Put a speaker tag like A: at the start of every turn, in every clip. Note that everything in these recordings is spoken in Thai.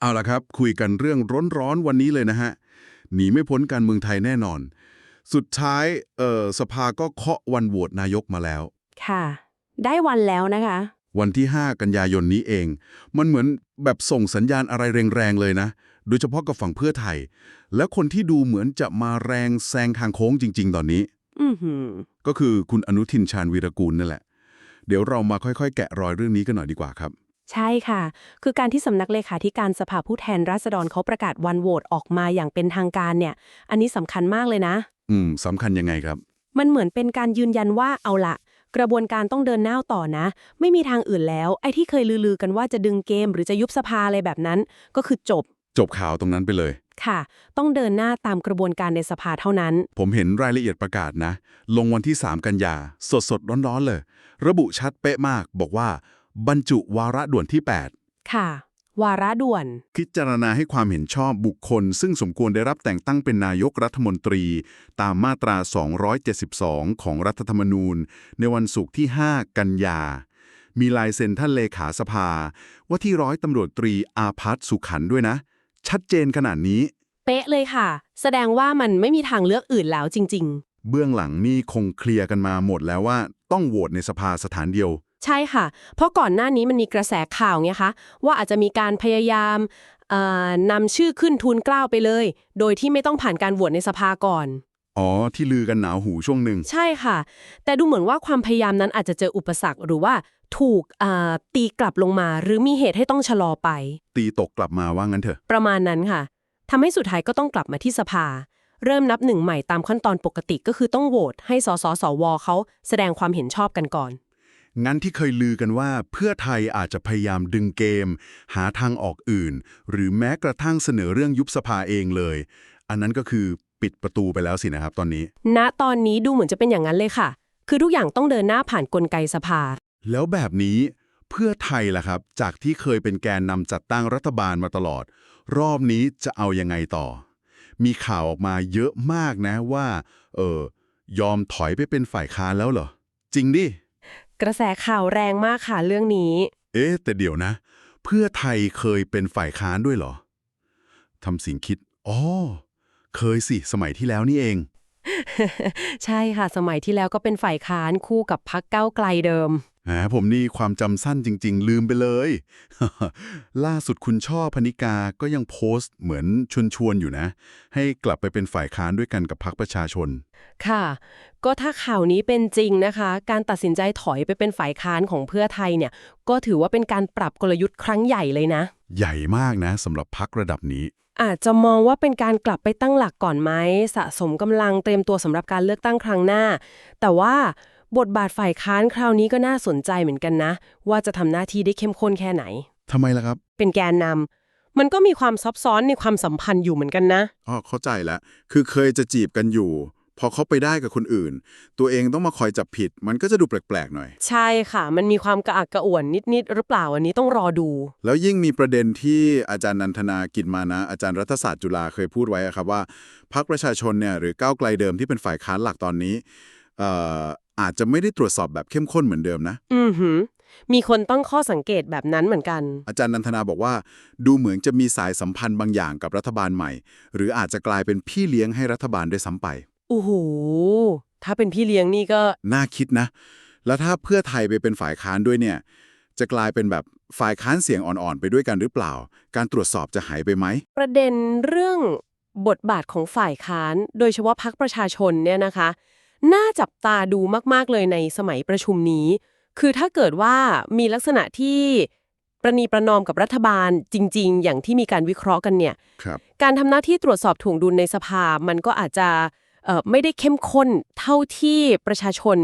A: เอาละครับ คุยกันเรื่องร้อนๆวันนี้เลยนะฮะหนีไม่พ้นการเมืองไทยแน่นอน สุดท้ายเอ่อสภาก็เคาะวันโหวตนายกมาแล้ว
B: ค่ะ ได้วันแล้วนะคะ
A: วันที่ 5 กันยายนนี้เอง มันเหมือนแบบส่งสัญญาณอะไรแรงๆเลยนะ โดยเฉพาะกับฝั่งเพื่อไทย และคนที่ดูเหมือนจะมาแรงแซงทางโค้งจริง ๆ ตอนนี้
B: อือหือ
A: ก็คือคุณอนุทินชาญวีรกูลนั่นแหละ เดี๋ยวเรามาค่อยๆ แกะรอยเรื่องนี้กันหน่อยดีกว่าครับ
B: ใช่ค่ะ คือการที่สำนักเลขาธิการสภาผู้แทนราษฎรเขาประกาศวันโหวตออกมาอย่างเป็นทางการเนี่ย อันนี้สำคัญมากเลยนะ
A: อืมสำคัญยังไงครับ
B: มันเหมือนเป็นการยืนยันว่าเอาละกระบวนการต้องเดินหน้าต่อนะ ไม่มีทางอื่นแล้ว ไอ้ที่เคยลือๆกันว่าจะดึงเกม หรือจะยุบสภาอะไรแบบนั้น ก็คือจบ
A: จบข่าวตรงนั้นไปเลย
B: ค่ะ ต้องเดินหน้าตามกระบวนการในสภาเท่านั้น
A: ผมเห็นรายละเอียดประกาศนะ ลงวันที่ 3 กันยา สดสดๆร้อนๆเลย ระบุชัดเป๊ะมาก บอกว่า บรรจุวาระด่วนที่
B: ค่ะ วาระด่วน
A: 8พิจารณาให้ความเห็นชอบบุคคล ซึ่งสมควรได้รับแต่งตั้งเป็นนายกรัฐมนตรี ตามมาตรา 272 ของรัฐธรรมนูญ ในวันศุกร์ที่ 5 กันยา มีลายเซ็นท่านเลขาสภา ว่าที่ร้อยตำรวจตรีอาพัฒน์สุขันธ์ด้วยนะ ชัดเจนขนาดนี้
B: เป๊ะเลยค่ะ แสดงว่ามันไม่มีทางเลือกอื่นแล้วจริง
A: เบื้องหลังนี่คงเคลียร์กันมาหมดแล้วว่า ต้องโหวตในสภาสถานเดียว
B: ๆ ใช่ค่ะ เพราะก่อนหน้านี้มันมีกระแสข่าวไงคะ ว่าอาจจะมีการพยายามเอ่อนำชื่อขึ้นทุนเกล้าไปเลย โดยที่ไม่ต้องผ่านการโหวตในสภาก่อน
A: อ๋อ ที่ลือกันหนาวหูช่วงหนึ่ง
B: ใช่ค่ะ แต่ดูเหมือนว่าความพยายามนั้นอาจจะเจออุปสรรคหรือว่าถูกอ่าตีกลับลงมา หรือมีเหตุให้ต้องชะลอไป
A: ตีตกกลับมาว่างั้นเถอะ
B: ประมาณนั้นค่ะทำให้สุดท้ายก็ต้องกลับมาที่สภา เริ่มนับหนึ่งใหม่ตามขั้นตอนปกติก็คือต้องโหวตให้สสสวเขาแสดงความเห็นชอบกันก่อน
A: งั้นที่เคยลือกันว่าเพื่อไทยอาจจะพยายามดึงเกม หาทางออกอื่น หรือแม้กระทั่งเสนอเรื่องยุบสภาเองเลย อันนั้นก็คือปิดประตูไปแล้วสินะครับตอนนี้
B: ณตอนนี้ดูเหมือนจะเป็นอย่างนั้นเลยค่ะ คือทุกอย่างต้องเดินหน้าผ่านกลไกสภา
A: แล้วแบบนี้เพื่อไทยล่ะครับ จากที่เคยเป็นแกนนำจัดตั้งรัฐบาลมาตลอด รอบนี้จะเอายังไงต่อ มีข่าวออกมาเยอะมากนะว่า เออยอมถอยไปเป็นฝ่ายค้านแล้วเหรอ จริงดิ
B: กระแสข่าวแรงมากค่ะเรื่องนี้
A: เอ๊ะ แต่เดี๋ยวนะ เพื่อไทยเคยเป็นฝ่ายค้านด้วยเหรอทำสิ่งคิด อ๋อ เคยสิ สมัยที่แล้วนี่เอง
B: ใช่ค่ะ สมัยที่แล้วก็เป็นฝ่ายค้านคู่กับพักเก้าวไกลเดิม
A: แหมผมนี่ความจำสั้นจริง ๆ ลืมไปเลย ล่าสุดคุณช่อพนิกาก็ยังโพสต์เหมือนชวนชวนๆอยู่นะ ให้กลับไปเป็นฝ่ายค้านด้วยกันกับพรรคประชาชน
B: ค่ะ ก็ถ้าข่าวนี้เป็นจริงนะคะ การตัดสินใจถอยไปเป็นฝ่ายค้านของเพื่อไทยเนี่ย ก็ถือว่าเป็นการปรับกลยุทธ์ครั้งใหญ่เลยนะ
A: ใหญ่มากนะสำหรับพรรคระดับนี้
B: อาจจะมองว่าเป็นการกลับไปตั้งหลักก่อนไหมสะสมกำลังเตรียมตัวสำหรับการเลือกตั้งครั้งหน้า แต่ว่า บทบาทฝ่ายค้านคราวนี้ก็น่าสนใจเหมือนกันนะ ว่าจะทำหน้าที่ได้เข้มข้นแค่ไหน
A: ทำไมล่ะครับ
B: เป็นแกนนำมันก็มีความซับซ้อนในความสัมพันธ์อยู่เหมือนกันนะ
A: อ๋อเข้าใจแล้วคือเคยจะจีบกันอยู่ พอเขาไปได้กับคนอื่น ตัวเองต้องมาคอยจับผิด มันก็จะดูแปลกๆหน่อย
B: ใช่ค่ะ มันมีความกระอักกระอ่วนนิดๆหรือเปล่าอันนี้ต้องรอดู
A: แล้วยิ่งมีประเด็นที่อาจารย์นันทนากิจมานะ อาจารย์รัฐศาสตร์จุฬาเคยพูดไว้อะครับว่าพรรคประชาชนเนี่ยหรือก้าวไกลเดิมที่เป็นฝ่ายค้านหลักตอนนี้เอ่อ อาจจะไม่ได้ตรวจสอบแบบเข้มข้นเหมือนเดิมนะ
B: อือหือ มีคนตั้งข้อสังเกตแบบนั้นเหมือนกัน
A: อาจารย์นันทนาบอกว่า ดูเหมือนจะมีสายสัมพันธ์บางอย่างกับรัฐบาลใหม่ หรืออาจจะกลายเป็นพี่เลี้ยงให้รัฐบาลด้วยซ้ำไป
B: โอ้โห ถ้าเป็นพี่เลี้ยงนี่ก็
A: น่าคิดนะ แล้วถ้าเพื่อไทยไปเป็นฝ่ายค้านด้วยเนี่ย จะกลายเป็นแบบฝ่ายค้านเสียงอ่อนๆไปด้วยกันหรือเปล่า การตรวจสอบจะหายไปไหม
B: ประเด็นเรื่องบทบาทของฝ่ายค้าน โดยเฉพาะพักประชาชนเนี่ยนะคะ น่าจับตาดูมาก ๆ เลยในสมัยประชุมนี้ คือถ้าเกิดว่ามีลักษณะที่ประนีประนอมกับรัฐบาลจริง ๆ อย่างที่มีการวิเคราะห์กันเนี่ย
A: ครับ
B: การทำหน้าที่ตรวจสอบถ่วงดุลในสภา มันก็อาจจะเอ่อไม่ได้เข้มข้นเท่าที่ประชาชน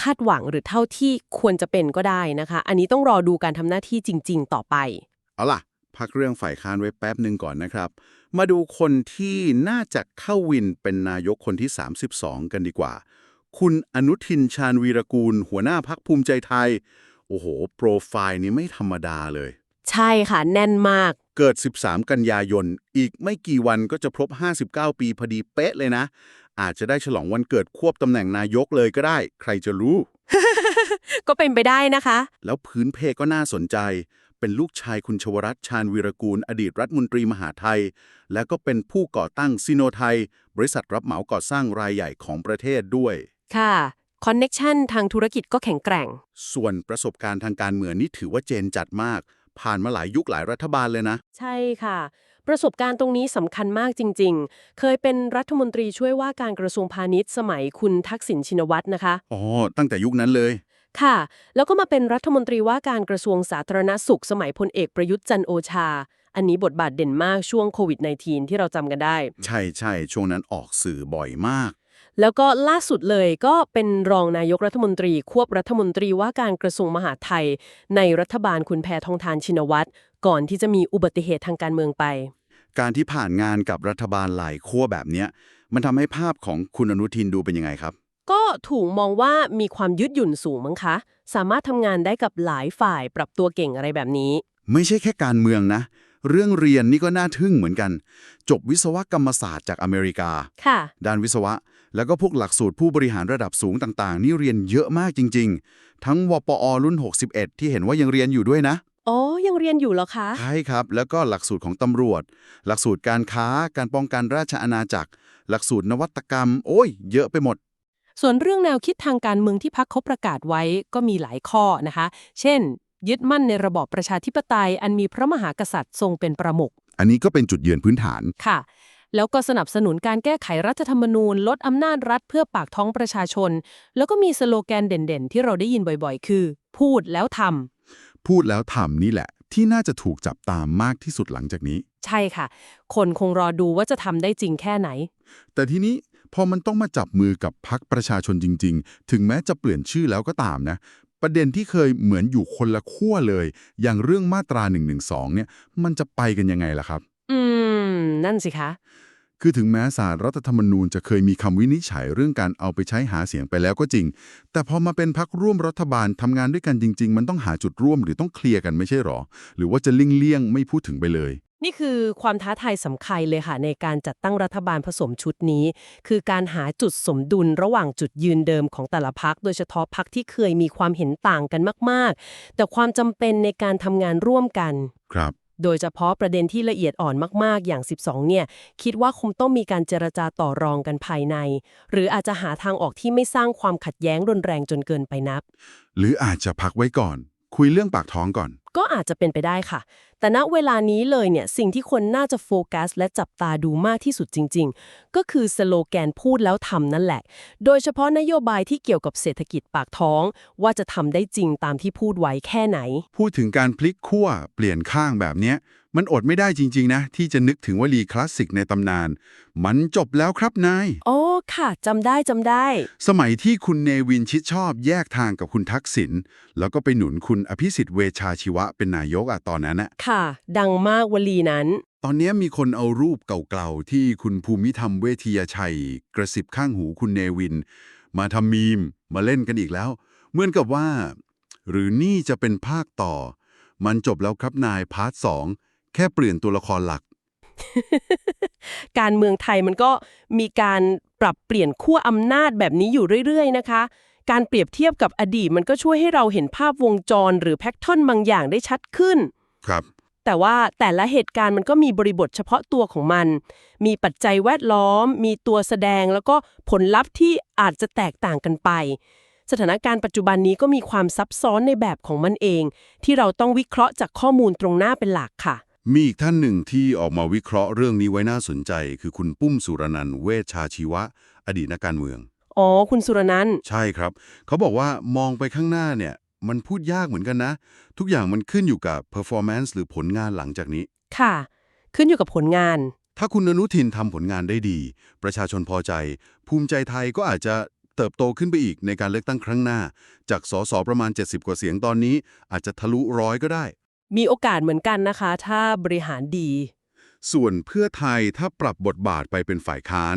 B: คาดหวังหรือเท่าที่ควรจะเป็นก็ได้นะคะ อันนี้ต้องรอดูการทำหน้าที่จริง ๆ ต่อไป
A: เอาล่ะ พักเรื่องฝ่ายค้านไว้แป๊บหนึ่งก่อนนะครับ มาดูคนที่น่าจะเข้าวินเป็นนายกคนที่ 32 กันดีกว่า คุณอนุทินชาญวีรกูล หัวหน้าพักภูมิใจไทย โอ้โห โปรไฟล์นี้ไม่ธรรมดาเลย
B: ใช่ค่ะ แน่นมาก
A: เกิด 13 กันยายน อีกไม่กี่วันก็จะครบ 59 ปีพอดีเป๊ะเลยนะ อาจจะได้ฉลองวันเกิดควบตำแหน่งนายกเลยก็ได้ ใครจะรู้
B: ก็เป็นไปได้นะคะ
A: แล้วพื้นเพก็น่าสนใจ เป็นลูกชายคุณชวรัตน์ชาญวีรกูล อดีตรัฐมนตรีมหาไทย และก็เป็นผู้ก่อตั้งซิโนไทย บริษัทรับเหมาก่อสร้างรายใหญ่ของประเทศด้วย
B: ค่ะคอนเน็กชันทางธุรกิจก็แข็งแกร่ง
A: ส่วนประสบการณ์ทางการเมืองนี่ถือว่าเจนจัดมาก ผ่านมาหลายยุคหลายรัฐบาลเลยนะ
B: ใช่ค่ะ ประสบการณ์ตรงนี้สำคัญมากจริง ๆ เคยเป็นรัฐมนตรีช่วยว่าการกระทรวงพาณิชย์สมัยคุณทักษิณชินวัตรนะคะ
A: อ๋อ ตั้งแต่ยุคนั้นเลย
B: ค่ะ แล้วก็มาเป็นรัฐมนตรีว่าการกระทรวงสาธารณสุขสมัยพลเอกประยุทธ์จันทร์โอชา อันนี้บทบาทเด่นมากช่วงโควิด -19 ที่เราจำกันได้
A: ใช่ใช่ช่วงนั้นออกสื่อบ่อยมาก
B: แล้วก็ล่าสุดเลยก็เป็นรองนายกรัฐมนตรี ควบรัฐมนตรีว่าการกระทรวงมหาดไทย ในรัฐบาลคุณแพทองทานชินวัตรก่อนที่จะมีอุบัติเหตุทางการเมืองไป
A: การที่ผ่านงานกับรัฐบาลหลายขั้วแบบเนี้ยมันทำให้ภาพของคุณอนุทินดูเป็นยังไงครับ
B: ก็ ถูกมองว่ามีความยืดหยุ่นสูงมั้งคะ สามารถทำงานได้กับหลายฝ่ายปรับตัวเก่งอะไรแบบนี้
A: ไม่ใช่แค่การเมืองนะ เรื่องเรียนนี่ก็น่าทึ่งเหมือนกัน จบวิศวกรรมศาสตร์จากอเมริกา
B: ค่ะ
A: ด้านวิศวะ แล้วก็พวกหลักสูตรผู้บริหารระดับสูงต่างๆ นี่เรียนเยอะมากจริง ๆ ทั้งวปอรุ่น 61 ที่เห็นว่ายังเรียนอยู่ด้วยนะ
B: อ๋อ ยังเรียนอยู่เหรอคะ
A: ใช่ครับ แล้วก็หลักสูตรของตำรวจ หลักสูตรการค้า การป้องกันราชอาณาจักร หลักสูตรนวัตกรรม โอ้ย เยอะไปหมด
B: ส่วนเรื่องแนวคิดทางการเมืองที่พักเขาประกาศไว้ก็มีหลายข้อนะคะ เช่น ยึดมั่นในระบอบประชาธิปไตย อันมีพระมหากษัตริย์ทรงเป็นประมุข
A: อันนี้ก็เป็นจุดยืนพื้นฐาน
B: ค่ะ แล้วก็สนับสนุนการแก้ไขรัฐธรรมนูญ ลดอำนาจรัฐเพื่อปากท้องประชาชน แล้วก็มีสโลแกนเด่นๆ ที่เราได้ยินบ่อยๆ คือ พูดแล้วทำ
A: พูดแล้วทำนี่แหละ ที่น่าจะถูกจับตามมากที่สุดหลังจากนี้
B: ใช่ค่ะ คนคงรอดูว่าจะทำได้จริงแค่ไหน
A: แต่ทีนี้ พอมันต้องมาจับมือกับพักประชาชนจริง ๆ ถึงแม้จะเปลี่ยนชื่อแล้วก็ตามนะ ประเด็นที่เคยเหมือนอยู่คนละขั้วเลย อย่างเรื่องมาตรา1นึเนี่ย มันจะไปกันยังไงล่ะครับ
B: อืม นั่นสิคะ
A: คือถึงแม้สารรัฐธรรมนูญจะเคยมีคำวินิจฉัยเรื่องการเอาไปใช้หาเสียงไปแล้วก็จริง แต่พอมาเป็นพักร่วมรัฐบาลทำงานด้วยกันจริง ๆ มันต้องหาจุดร่วมหรือต้องเคลียร์กันไม่ใช่หรอ หรือว่าจะเลี่ยงๆไม่พูดถึงไปเลย
B: นี่คือความท้าทายสำคัญเลยค่ะในการจัดตั้งรัฐบาลผสมชุดนี้ คือการหาจุดสมดุลระหว่างจุดยืนเดิมของแต่ละพัก โดยเฉพาะพักที่เคยมีความเห็นต่างกันมาก ๆ แต่ความจำเป็นในการทำงานร่วมกัน
A: ครับ
B: โดยเฉพาะประเด็นที่ละเอียดอ่อนมาก ๆ อย่าง 12 เนี่ย คิดว่าคงต้องมีการเจรจาต่อรองกันภายใน หรืออาจจะหาทางออกที่ไม่สร้างความขัดแย้งรุนแรงจนเกินไปนัก
A: หรืออาจจะพักไว้ก่อน คุยเรื่องปากท้องก่อน
B: ก็อาจจะเป็นไปได้ค่ะ แต่ณเวลานี้เลยเนี่ยสิ่งที่คนน่าจะโฟกัส และจับตาดูมากที่สุดจริง ๆ ก็คือสโลแกนพูดแล้วทำนั่นแหละ โดยเฉพาะนโยบายที่เกี่ยวกับเศรษฐกิจปากท้อง ว่าจะทำได้จริงตามที่พูดไว้แค่ไหน
A: พูดถึงการพลิกขั้วเปลี่ยนข้างแบบเนี้ย มันอดไม่ได้จริง ๆ นะ ที่จะนึกถึงวลีคลาสสิกในตำนาน มันจบแล้วครับนาย
B: โอ้ค่ะจำได้จำได้
A: สมัยที่คุณเนวินชิดชอบแยกทางกับคุณทักษิณแล้วก็ไปหนุนคุณอภิสิทธิ์เวชชาชีวะเป็นนายกอะตอนนั้นอะ
B: ค่ะ ดังมากวลีนั้น
A: ตอนนี้มีคนเอารูปเก่าๆที่คุณภูมิธรรมเวทียชัย กระสิบข้างหูคุณเนวิน มาทำมีมมาเล่นกันอีกแล้ว เหมือนกับว่า หรือนี่จะเป็นภาคต่อ มันจบแล้วครับนายพาร์ทสองแค่เปลี่ยนตัวละครหลัก
B: การเมืองไทยมันก็มีการปรับเปลี่ยนขั้วอำนาจแบบนี้อยู่เรื่อยๆ นะคะ การเปรียบเทียบกับอดีตมันก็ช่วยให้เราเห็นภาพวงจรหรือแพทเทิร์นบางอย่างได้ชัดขึ้น
A: ครับ
B: แต่ว่าแต่ละเหตุการณ์มันก็มีบริบทเฉพาะตัวของมัน มีปัจจัยแวดล้อม มีตัวแสดงแล้วก็ผลลัพธ์ที่อาจจะแตกต่างกันไป สถานการณ์ปัจจุบันนี้ก็มีความซับซ้อนในแบบของมันเอง ที่เราต้องวิเคราะห์จากข้อมูลตรงหน้าเป็นหลักค่ะ
A: มีอีกท่านหนึ่งที่ออกมาวิเคราะห์เรื่องนี้ไว้น่าสนใจ คือคุณปุ้มสุรนันท์เวชชาชีวะ อดีตนักการเมือง
B: อ๋อ คุณสุรนันท์
A: ใช่ครับ เขาบอกว่ามองไปข้างหน้าเนี่ย มันพูดยากเหมือนกันนะ ทุกอย่างมันขึ้นอยู่กับ performance หรือผลงานหลังจากนี้
B: ค่ะ ขึ้นอยู่กับผลงาน
A: ถ้าคุณอนุทินทำผลงานได้ดี ประชาชนพอใจ ภูมิใจไทยก็อาจจะเติบโตขึ้นไปอีกในการเลือกตั้งครั้งหน้า จากสสประมาณ 70 กว่าเสียงตอนนี้ อาจจะทะลุร้อยก็ได้
B: มีโอกาสเหมือนกันนะคะ ถ้าบริหารดี
A: ส่วนเพื่อไทยถ้าปรับบทบาทไปเป็นฝ่ายค้าน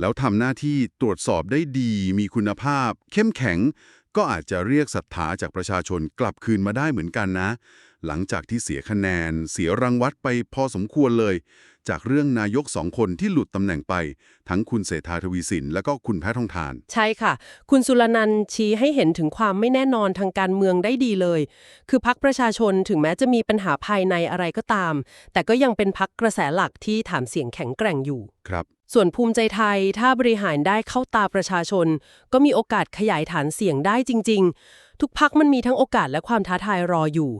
A: แล้วทำหน้าที่ตรวจสอบได้ดี มีคุณภาพ เข้มแข็ง ก็อาจจะเรียกศรัทธาจากประชาชนกลับคืนมาได้เหมือนกันนะ หลังจากที่เสียคะแนน เสียรางวัลไปพอสมควรเลย จากเรื่องนายกสองคนที่หลุดตำแหน่งไป ทั้งคุณเศรษฐาทวีสิน และก็คุณแพทองทาน
B: ใช่ค่ะ คุณสุรนันท์ชี้ให้เห็นถึงความไม่แน่นอนทางการเมืองได้ดีเลย คือพักประชาชนถึงแม้จะมีปัญหาภายในอะไรก็ตาม แต่ก็ยังเป็นพักกระแสหลักที่ถามเสียงแข็งแกร่งอยู่
A: ครับ
B: ส่วนภูมิใจไทยถ้าบริหารได้เข้าตาประชาชน ก็มีโอกาสขยายฐานเสียงได้จริงๆ ทุกพักมันมีทั้งโอกาสและความท้าทายรออยู่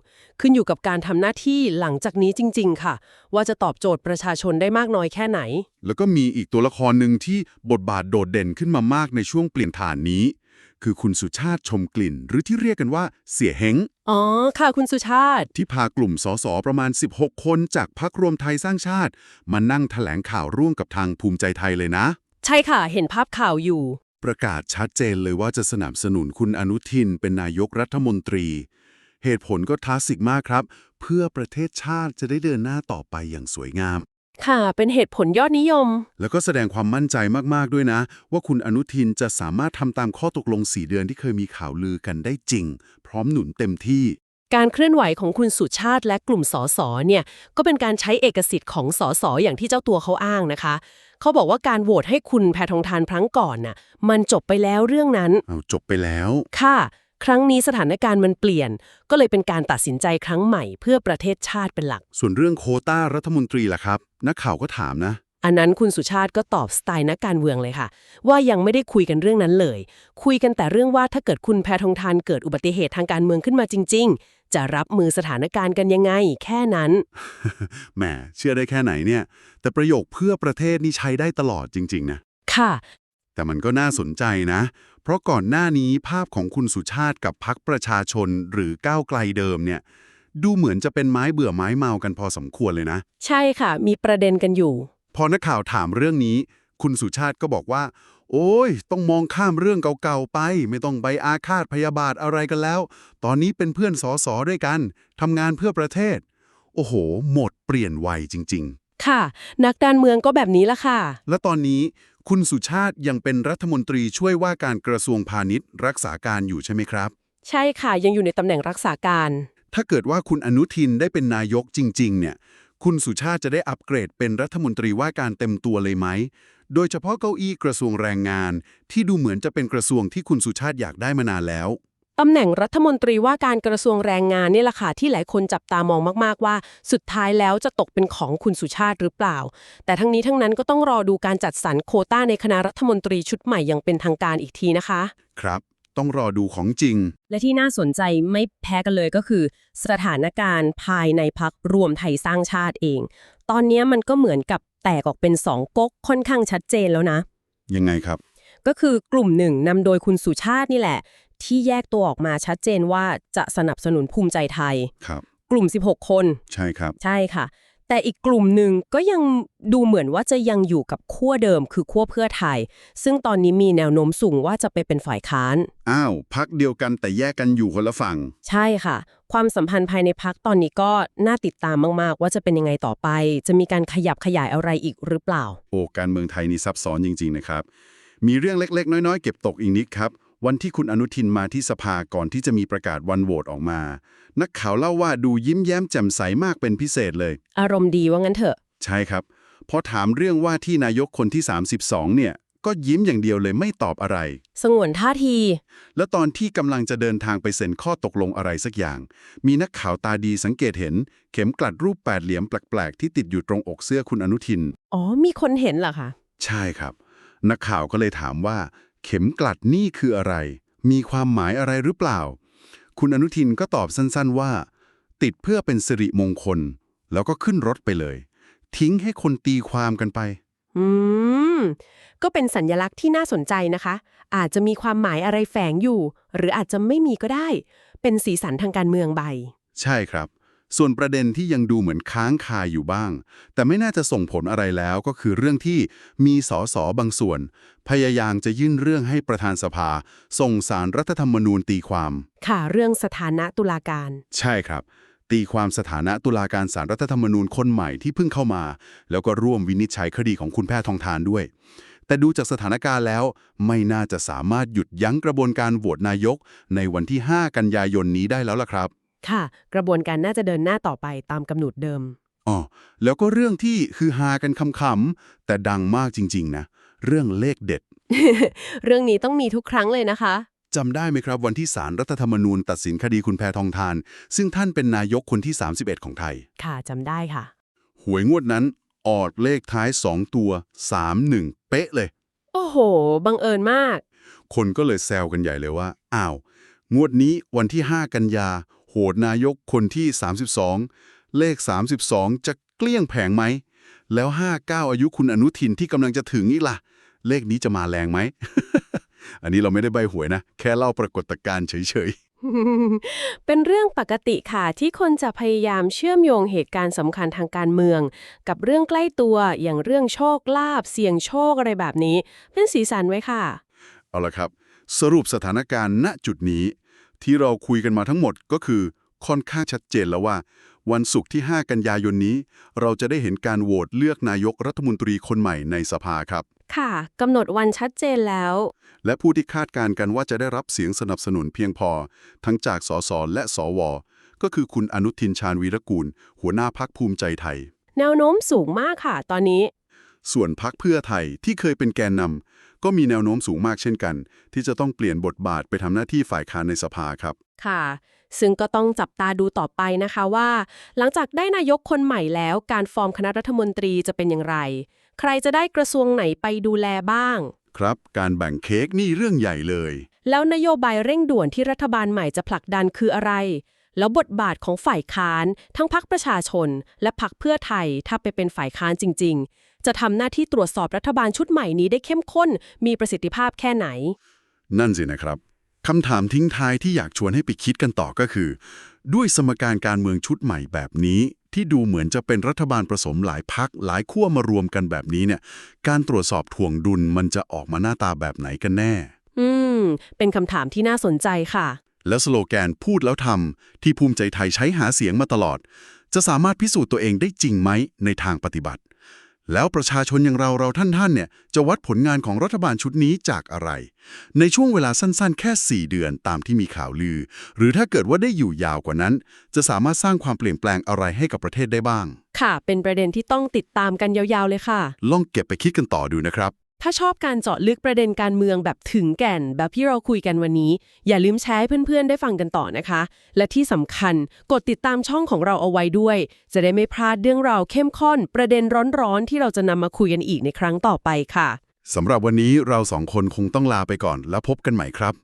B: ขึ้นอยู่กับการทำหน้าที่หลังจากนี้จริง ๆ ค่ะ ว่าจะตอบโจทย์ประชาชนได้มากน้อยแค่ไหน
A: แล้วก็มีอีกตัวละครหนึ่งที่บทบาทโดดเด่นขึ้นมามากในช่วงเปลี่ยนฐานนี้ คือคุณสุชาติชมกลิ่น หรือที่เรียกกันว่าเสียเฮง
B: อ๋อค่ะคุณสุชาติ
A: ที่พากลุ่มสสประมาณ 16 คนจากพักรวมไทยสร้างชาติ มานั่งถแถลงข่าวร่วมกับทางภูมิใจไทยเลยนะ
B: ใช่ค่ะ เห็นภาพข่าวอยู่
A: ประกาศชัดเจนเลยว่าจะสนับสนุนคุณอนุทินเป็นนายกรัฐมนตรี เหตุผลก็คลาสสิกมากครับ เพื่อประเทศชาติจะได้เดินหน้าต่อไปอย่างสวยงาม
B: ค่ะ เป็นเหตุผลยอดนิยม
A: แล้วก็แสดงความมั่นใจมาก ๆ ด้วยนะ ว่าคุณอนุทินจะสามารถทำตามข้อตกลง4เดือนที่เคยมีข่าวลือกันได้จริง พร้อมหนุนเต็มที่
B: การเคลื่อนไหวของคุณสุชาติและกลุ่มสสเนี่ย ก็เป็นการใช้เอกสิทธิ์ของสสอย่างที่เจ้าตัวเขาอ้างนะคะ เขาบอกว่าการโหวตให้คุณแพทองทานครั้งก่อนน่ะ มันจบไปแล้วเรื่องนั้น
A: เอาจบไปแล้ว
B: ค่ะ ครั้งนี้สถานการณ์มันเปลี่ยน ก็เลยเป็นการตัดสินใจครั้งใหม่เพื่อประเทศชาติเป็นหลัก
A: ส่วนเรื่องโควต้ารัฐมนตรีล่ะครับ นักข่าวก็ถามนะ
B: อันนั้นคุณสุชาติก็ตอบสไตล์นักการเมืองเลยค่ะ ว่ายังไม่ได้คุยกันเรื่องนั้นเลย คุยกันแต่เรื่องว่าถ้าเกิดคุณแพทองทานเกิดอุบัติเหตุทางการเมืองขึ้นมาจริง ๆ จะรับมือสถานการณ์กันยังไง แค่นั้น
A: แหมเชื่อได้แค่ไหนเนี่ย แต่ประโยคเพื่อประเทศนี่ใช้ได้ตลอดจริง ๆ นะ
B: ค่ะ
A: แต่มันก็น่าสนใจนะ เพราะก่อนหน้านี้ภาพของคุณสุชาติกับพักประชาชนหรือก้าวไกลเดิมเนี่ย ดูเหมือนจะเป็นไม้เบื่อไม้เมากันพอสมควรเลยนะ
B: ใช่ค่ะ มีประเด็นกันอยู่
A: พอนักข่าวถามเรื่องนี้ คุณสุชาติก็บอกว่า โอ้ย ต้องมองข้ามเรื่องเก่าๆไป ไม่ต้องไปอาฆาตพยาบาทอะไรกันแล้ว ตอนนี้เป็นเพื่อนสอสอด้วยกันทำงานเพื่อประเทศ โอ้โห หมดเปลี่ยนไวจริง
B: ค่ะ นักการเมืองก็แบบนี้ละค่ะ
A: ๆและตอนนี้คุณสุชาติยังเป็นรัฐมนตรีช่วยว่าการกระทรวงพาณิชย์ รักษาการอยู่ใช่ไหมครับ
B: ใช่ค่ะยังอยู่ในตำแหน่งรักษาการ
A: ถ้าเกิดว่าคุณอนุทินได้เป็นนายกจริง ๆ เนี่ย คุณสุชาติจะได้อัปเกรดเป็นรัฐมนตรีว่าการเต็มตัวเลยไหม โดยเฉพาะเก้าอี้กระทรวงแรงงาน ที่ดูเหมือนจะเป็นกระทรวงที่คุณสุชาติอยากได้มานานแล้ว
B: ตำแหน่งรัฐมนตรีว่าการกระทรวงแรงงานนี่แหละค่ะที่หลายคนจับตามองมาก ๆ ว่า สุดท้ายแล้วจะตกเป็นของคุณสุชาติหรือเปล่า แต่ทั้งนี้ทั้งนั้นก็ต้องรอดูการจัดสรรโควต้าในคณะรัฐมนตรีชุดใหม่อย่างเป็นทางการอีกทีนะคะ
A: ครับ ต้องรอดูของจริง
B: และที่น่าสนใจไม่แพ้กันเลยก็คือ สถานการณ์ภายในพักรวมไทยสร้างชาติเอง ตอนนี้มันก็เหมือนกับแตกออกเป็นสองก๊กค่อนข้างชัดเจนแล้วนะ
A: ยังไงครับ
B: ก็คือกลุ่มหนึ่งนำโดยคุณสุชาตินี่แหละ ที่แยกตัวออกมาชัดเจนว่าจะสนับสนุนภูมิใจไทย
A: ครับ
B: กลุ่ม 16 คน
A: ใช่ครับ
B: ใช่ค่ะ แต่อีกกลุ่มหนึ่งก็ยังดูเหมือนว่าจะยังอยู่กับขั้วเดิมคือขั้วเพื่อไทย ซึ่งตอนนี้มีแนวโน้มสูงว่าจะไปเป็นฝ่ายค้าน
A: อ้าวพักเดียวกันแต่แยกกันอยู่คนละฝั่ง
B: ใช่ค่ะ ความสัมพันธ์ภายในพักตอนนี้ก็น่าติดตามมากๆ ว่าจะเป็นยังไงต่อไป จะมีการขยับขยายอะไรอีกหรือเปล่า
A: โอ้การเมืองไทยนี่ซับซ้อนจริง ๆ นะครับ มีเรื่องเล็กๆ น้อยๆ เก็บตกอีกนิดครับ วันที่คุณอนุทินมาที่สภาก่อนที่จะมีประกาศวันโหวตออกมา นักข่าวเล่าว่าดูยิ้มแย้มแจ่มใสมากเป็นพิเศษเลย
B: อารมณ์ดีว่างั้นเถอะ
A: ใช่ครับพอถามเรื่องว่าที่นายกคนที่ 32 เนี่ย ก็ยิ้มอย่างเดียวเลยไม่ตอบอะไร
B: สงวนท่าที
A: แล้วตอนที่กำลังจะเดินทางไปเซ็นข้อตกลงอะไรสักอย่าง มีนักข่าวตาดีสังเกตเห็น เข็มกลัดรูปแปดเหลี่ยมแปลกๆ ที่ติดอยู่ตรงอกเสื้อคุณอนุทิน
B: อ๋อ มีคนเห็นเหรอคะ
A: ใช่ครับ นักข่าวก็เลยถามว่า เข็มกลัดนี่คืออะไร มีความหมายอะไรหรือเปล่า คุณอนุทินก็ตอบสั้นๆว่า ติดเพื่อเป็นสิริมงคล แล้วก็ขึ้นรถไปเลย ทิ้งให้คนตีความกันไป
B: อืม ก็เป็นสัญญลักษณ์ที่น่าสนใจนะคะ อาจจะมีความหมายอะไรแฝงอยู่ หรืออาจจะไม่มีก็ได้ เป็นสีสันทางการเมืองใบ
A: ใช่ครับ ส่วนประเด็นที่ยังดูเหมือนค้างคาอยู่บ้าง แต่ไม่น่าจะส่งผลอะไรแล้วก็คือเรื่องที่มีสสบางส่วน พยายามจะยื่นเรื่องให้ประธานสภา ส่งสารรัฐธรรมนูญตีความ
B: ค่ะเรื่องสถานะตุลาการ
A: ใช่ครับ ตีความสถานะตุลาการสารรัฐธรรมนูญคนใหม่ที่เพิ่งเข้ามา แล้วก็ร่วมวินิจฉัยคดีของคุณแพทย์ทองทานด้วย แต่ดูจากสถานการณ์แล้ว ไม่น่าจะสามารถหยุดยั้งกระบวนการโหวตนายก ในวันที่ 5 กันยายนนี้ได้แล้วล่ะครับ
B: ค่ะ กระบวนการน่าจะเดินหน้าต่อไปตามกำหนดเดิม
A: อ๋อ แล้วก็เรื่องที่คือฮากันคำๆแต่ดังมากจริง ๆ นะ เรื่องเลขเด็ด
B: เรื่องนี้ต้องมีทุกครั้งเลยนะคะ
A: จำได้ไหมครับวันที่ศาลรรัฐธรรมนูญตัดสินคดีคุณแพทองทาน ซึ่งท่านเป็นนายกคนที่ 31 ของไทย
B: ค่ะจำได้ค่ะ
A: หวยงวดนั้น ออดเลขท้าย 2 ตัว 31 เป๊ะเลย
B: โอ้โห บังเอิญมาก
A: คนก็เลยแซวกันใหญ่เลยว่า อ้าว งวดนี้วันที่ 5 กันยา โหดนายกคนที่ 32 เลข 32 จะเกลี้ยงแผงไหม แล้ว 59 อายุคุณอนุทินที่กำลังจะถึงนี่ล่ะ เลขนี้จะมาแรงไหม อันนี้เราไม่ได้ใบหวยนะ แค่เล่าปรากฏการณ์เฉย
B: เป็นเรื่องปกติค่ะที่คนจะพยายามเชื่อมโยงเหตุการณ์สำคัญทางการเมือง กับเรื่องใกล้ตัวอย่างเรื่องโชคลาภเสี่ยงโชคอะไรแบบนี้ เป็นสีสันไว้ค่ะ
A: ๆเอาละครับ สรุปสถานการณ์ณจุดนี้ ที่เราคุยกันมาทั้งหมดก็คือค่อนข้างชัดเจนแล้วว่า วันศุกร์ที่ 5 กันยายนนี้ เราจะได้เห็นการโหวตเลือกนายกรัฐมนตรีคนใหม่ในสภาครับ
B: ค่ะกำหนดวันชัดเจนแล้ว
A: และผู้ที่คาดการณ์กันว่าจะได้รับเสียงสนับสนุนเพียงพอ ทั้งจากสสและสว ก็คือคุณอนุทินชาญวีรกูล หัวหน้าพักภูมิใจไทย
B: แนวโน้มสูงมากค่ะ ตอนนี้
A: ส่วนพักเพื่อไทยที่เคยเป็นแกนนำ ก็มีแนวโน้มสูงมากเช่นกัน ที่จะต้องเปลี่ยนบทบาทไปทำหน้าที่ฝ่ายค้านในสภาครับ
B: ค่ะ ซึ่งก็ต้องจับตาดูต่อไปนะคะว่า หลังจากได้นายกคนใหม่แล้วการฟอร์มคณะรัฐมนตรีจะเป็นอย่างไร ใครจะได้กระทรวงไหนไปดูแลบ้าง
A: ครับ การแบ่งเค้กนี่เรื่องใหญ่เลย
B: แล้วนโยบายเร่งด่วนที่รัฐบาลใหม่จะผลักดันคืออะไร แล้วบทบาทของฝ่ายค้าน ทั้งพักประชาชน และพักเพื่อไทยถ้าไปเป็นฝ่ายค้านจริง ๆ จะทำหน้าที่ตรวจสอบรัฐบาลชุดใหม่นี้ได้เข้มข้น มีประสิทธิภาพแค่ไหน
A: นั่นสินะครับคำถามทิ้งท้ายที่อยากชวนให้ไปคิดกันต่อก็คือ ด้วยสมการการเมืองชุดใหม่แบบนี้ ที่ดูเหมือนจะเป็นรัฐบาลผสมหลายพักหลายขั้วมารวมกันแบบนี้เนี่ย การตรวจสอบถ่วงดุลมันจะออกมาหน้าตาแบบไหนกันแน่
B: อืม เป็นคำถามที่น่าสนใจค่ะ
A: แล้วสโลแกนพูดแล้วทำที่ภูมิใจไทยใช้หาเสียงมาตลอด จะสามารถพิสูจน์ตัวเองได้จริงไหมในทางปฏิบัติ แล้วประชาชนอย่างเราเราท่านๆเนี่ยจะวัดผลงานของรัฐบาลชุดนี้จากอะไร ในช่วงเวลาสั้นๆ แค่ 4 เดือนตามที่มีข่าวลือ หรือถ้าเกิดว่าได้อยู่ยาวกว่านั้น จะสามารถสร้างความเปลี่ยนแปลงอะไรให้กับประเทศได้บ้าง
B: ค่ะ เป็นประเด็นที่ต้องติดตามกันยาวๆเลยค่ะ
A: ลองเก็บไปคิดกันต่อดูนะครับ
B: ถ้าชอบการเจาะลึกประเด็นการเมืองแบบถึงแก่น แบบที่เราคุยกันวันนี้ อย่าลืมแชร์ให้เพื่อนๆ ได้ฟังกันต่อนะคะ และที่สำคัญกดติดตามช่องของเราเอาไว้ด้วย จะได้ไม่พลาดเรื่องราวเข้มข้น ประเด็นร้อนๆ ที่เราจะนำมาคุยกันอีกในครั้งต่อไปค่ะ
A: สำหรับวันนี้เราสองคนคงต้องลาไปก่อนแล้วพบกันใหม่ครับ